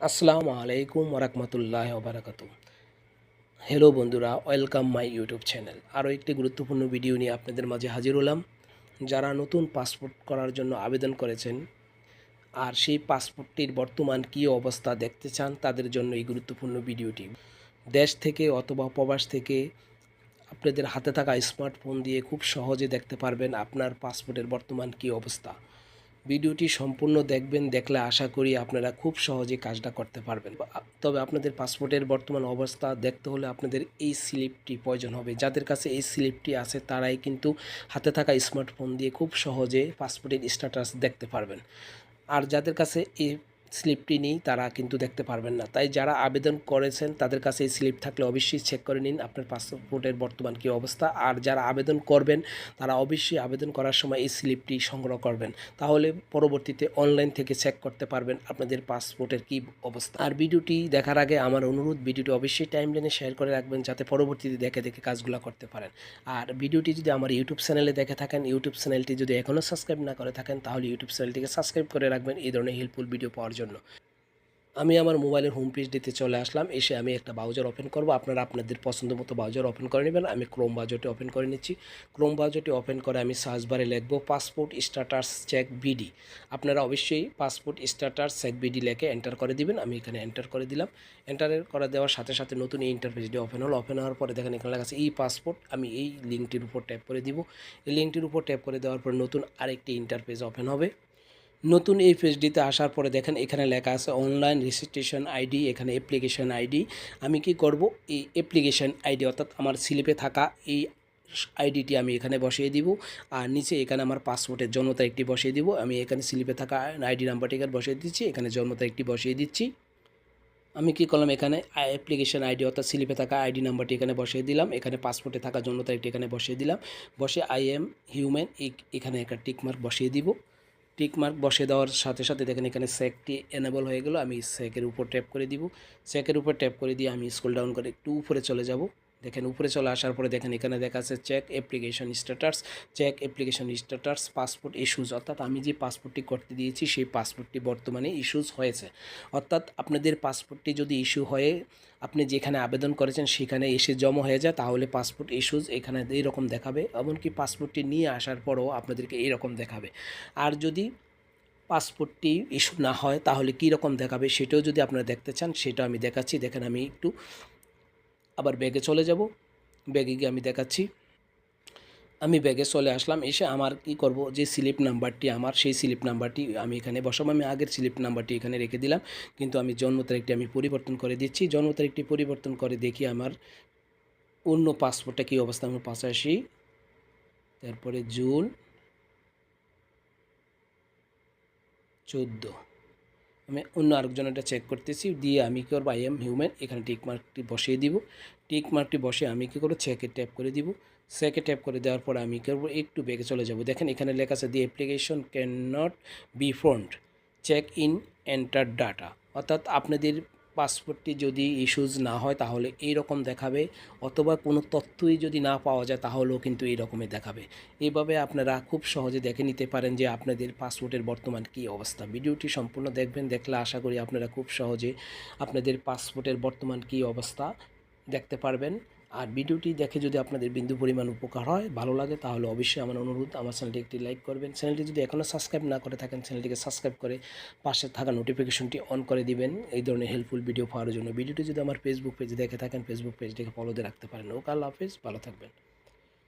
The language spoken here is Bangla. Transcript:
আসসালামু আলাইকুম ওরহমতুল্লাহ বারাকাতু হ্যালো বন্ধুরা ওয়েলকাম মাই ইউটিউব চ্যানেল আরও একটি গুরুত্বপূর্ণ ভিডিও নিয়ে আপনাদের মাঝে হাজির হলাম। যারা নতুন পাসপোর্ট করার জন্য আবেদন করেছেন আর সেই পাসপোর্টটির বর্তমান কী অবস্থা দেখতে চান, তাদের জন্য এই গুরুত্বপূর্ণ ভিডিওটি দেশ থেকে অথবা প্রবাস থেকে আপনাদের হাতে থাকা স্মার্টফোন দিয়ে খুব সহজে দেখতে পারবেন আপনার পাসপোর্টের বর্তমান কী অবস্থা। ভিডিওটি সম্পূর্ণ দেখবেন, দেখলে আশা করি আপনারা খুব সহজে কাজটা করতে পারবেন। তবে আপনাদের পাসপোর্টের বর্তমান অবস্থা দেখতে হলে আপনাদের এই স্লিপটি প্রয়োজন হবে। যাদের কাছে এই স্লিপটি আছে, তারাই কিন্তু হাতে থাকা স্মার্টফোন দিয়ে খুব সহজে পাসপোর্টের স্ট্যাটাস দেখতে পারবেন। আর যাদের কাছে এই স্লিপটি নেই তারা কিন্তু দেখতে পারবেন না। তাই যারা আবেদন করেছেন, তাদের কাছে এই স্লিপ থাকলে অবশ্যই চেক করে নিন আপনার পাসপোর্টের বর্তমান কী অবস্থা। আর যারা আবেদন করবেন, তারা অবশ্যই আবেদন করার সময় এই স্লিপটি সংগ্রহ করবেন। তাহলে পরবর্তীতে অনলাইন থেকে চেক করতে পারবেন আপনাদের পাসপোর্টের কী অবস্থা। আর ভিডিওটি দেখার আগে আমার অনুরোধ, ভিডিওটি অবশ্যই টাইম লাইনে শেয়ার করে রাখবেন যাতে পরবর্তীতে দেখে দেখে কাজগুলো করতে পারেন। আর ভিডিওটি যদি আমার ইউটিউব চ্যানেলে দেখে থাকেন ইউটিউব চ্যানেলটি যদি এখনও সাবস্ক্রাইব না করে থাকেন, তাহলে ইউটিউব চ্যানেলটিকে সাবস্ক্রাইব করে রাখবেন। এই ধরনের হেল্পফুল ভিডিও পাওয়ার জন্য। আমি আমার মোবাইলের হোম পেজটিতে চলে আসলাম, এসে আমি একটা ব্রাউজার ওপেন করব। আপনারা আপনাদের পছন্দ মতো ব্রাউজার ওপেন করে নেবেন। আমি ক্রোম ব্রাউজারটি ওপেন করে নিচ্ছি। ক্রোম ব্রাউজারটি ওপেন করে আমি সার্চ বারে লিখব পাসপোর্ট স্ট্যাটাস চেক বিডি আপনারা অবশ্যই পাসপোর্ট স্ট্যাটাস চেক বিডি লেখে এন্টার করে দিবেন। আমি এখানে এন্টার করে দিলাম। এন্টার করে দেওয়ার সাথে সাথে নতুন এই ইন্টারফেসটি ওপেন হলো। ওপেন হওয়ার পরে দেখেন এখানে লেখা আছে ই পাসপোর্ট আমি এই লিঙ্কটির উপর ট্যাপ করে দিব। এই লিঙ্কটির উপর ট্যাপ করে দেওয়ার পর নতুন আরেকটি ইন্টারফেস ওপেন হবে। নতুন এই পেজটিতে আসার পরে দেখেন এখানে লেখা আছে অনলাইন রেজিস্ট্রেশন আইডি এখানে অ্যাপ্লিকেশন আইডি আমি কি করব? এই অ্যাপ্লিকেশন আইডি অর্থাৎ আমার স্লিপে থাকা এই আইডিটি আমি এখানে বসিয়ে দিব, আর নিচে এখানে আমার পাসপোর্টের জন্ম তারিখটি বসিয়ে দিব। আমি এখানে স্লিপে থাকা আইডি নাম্বারটি এখানে বসিয়ে দিচ্ছি, এখানে জন্ম তারিখটি বসিয়ে দিচ্ছি। আমি কি করলাম এখানে? অ্যাপ্লিকেশন আইডি অর্থাৎ স্লিপে থাকা আইডি নাম্বারটি এখানে বসিয়ে দিলাম, এখানে পাসপোর্টে থাকা জন্ম তারিখটি এখানে বসিয়ে দিলাম। বসে আই এম হিউম্যান এখানে একটা টিকমার্ক বসিয়ে দিব। টিক মার্ক বসে দেওয়ার সাথে সাথে দেখেন এখানে স্যাকটি এনেবল হয়ে গেল, আমি স্যাকের উপর ট্যাপ করে দিব। স্যাকের উপর ট্যাপ করে দিয়ে আমি স্কুল ডাউন করে একটু উপরে চলে যাব। দেখেন, উপরে চলে আসার পরে দেখেন, এখানে দেখা আছে check application status check application status passport issues অর্থাৎ আমি যে পাসপোর্টটি করতে দিয়েছি, সেই পাসপোর্টটি বর্তমানে ইস্যুজ হয়েছে। অর্থাৎ আপনাদের পাসপোর্টটি যদি ইস্যু হয়ে আপনি যেখানে আবেদন করেছেন, সেখানে এসে জমা হয়ে যায়, তাহলে পাসপোর্ট ইস্যুজ এখানে এইরকম দেখাবে। এমনকি পাসপোর্টটি নিয়ে আসার পরও আপনাদেরকে এইরকম দেখাবে। আর যদি পাসপোর্টটি ইস্যু না হয়, তাহলে কী রকম দেখাবে, সেটাও যদি আপনারা দেখতে চান, সেটা আমি দেখাচ্ছি। দেখেন, আমি একটু আবার ব্যাগে চলে যাব। ব্যাগে গিয়ে আমি দেখাচ্ছি। আমি ব্যাগে চলে আসলাম, এসে আমার কি করব? যে স্লিপ নাম্বারটি আমার, সেই স্লিপ নাম্বারটি আমি এখানে বসাবো। আমি আগের স্লিপ নাম্বারটি এখানে রেখে দিলাম। কিন্তু আমি জন্ম তারিখটি আমি পরিবর্তন করে দিচ্ছি। জন্ম তারিখটি পরিবর্তন করে দেখি আমার অন্য পাসপোর্টটা কী অবস্থা? আমার পাশাপাশি তারপরে জুন, চোদ্দ। আমি অন্য আরেকজন এটা চেক করতেছি, দিয়ে আমি কী করব? আই এম হিউম্যান এখানে টিক মার্কটি বসিয়ে দিব। টিক মার্কটি বসে আমি কী করব? চেকে ট্যাপ করে দিব। চেকে ট্যাপ করে দেওয়ার পর আমি কী করব? একটু বেগে চলে যাব। দেখেন এখানে লেখা আছে the application can not be found check in enter data অর্থাৎ আপনাদের পাসপোর্টটি যদি ইস্যুজ না হয়, তাহলে এই রকম দেখাবে। অথবা কোনো তথ্যই যদি না পাওয়া যায়, তাহলেও কিন্তু এই রকমই দেখাবে। এভাবে আপনারা খুব সহজে দেখে নিতে পারেন যে আপনাদের পাসপোর্টের বর্তমান কি অবস্থা। ভিডিওটি সম্পূর্ণ দেখবেন, দেখলে আশা করি আপনারা খুব সহজে আপনাদের পাসপোর্টের বর্তমান কি অবস্থা দেখতে পারবেন। আর ভিডিওটি দেখে যদি আপনাদের বিন্দু পরিমাণ উপকার হয়, ভালো লাগে, তাহলে অবশ্যই আমার অনুরোধ, আমার চ্যানেলটি একটি লাইক করবেন। চ্যানেলটি যদি এখনও সাবস্ক্রাইব না করে থাকেন, চ্যানেলটিকে সাবস্ক্রাইব করে পাশে থাকা নোটিফিকেশনটি অন করে দিবেন। এই ধরনের হেল্পফুল ভিডিও পাওয়ার জন্য। ভিডিওটি যদি আমার ফেসবুক পেজে দেখে থাকেন ফেসবুক পেজটিকে ফলো দিয়ে রাখতে পারেন। ওকে, আল্লাহ হাফিজ, ভালো থাকবেন।